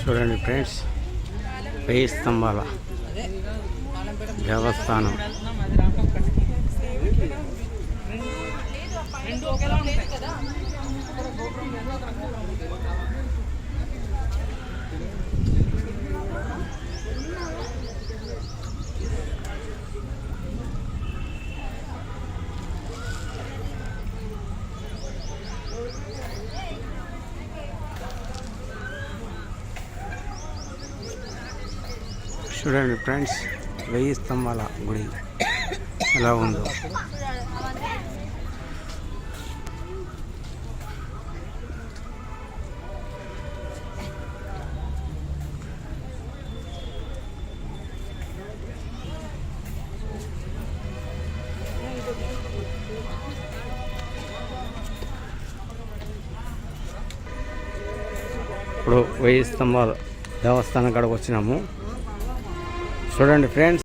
చూడండి ఫ్రెండ్స్ వెయ్యి స్తంభాల దేవస్థానం. చూడండి ఫ్రెండ్స్ వెయ్యి స్తంభాల గుడి ఎలా ఉందో. ఇప్పుడు వెయ్యి స్తంభాలు దేవస్థానం కాడకు వచ్చినాము చూడండి ఫ్రెండ్స్.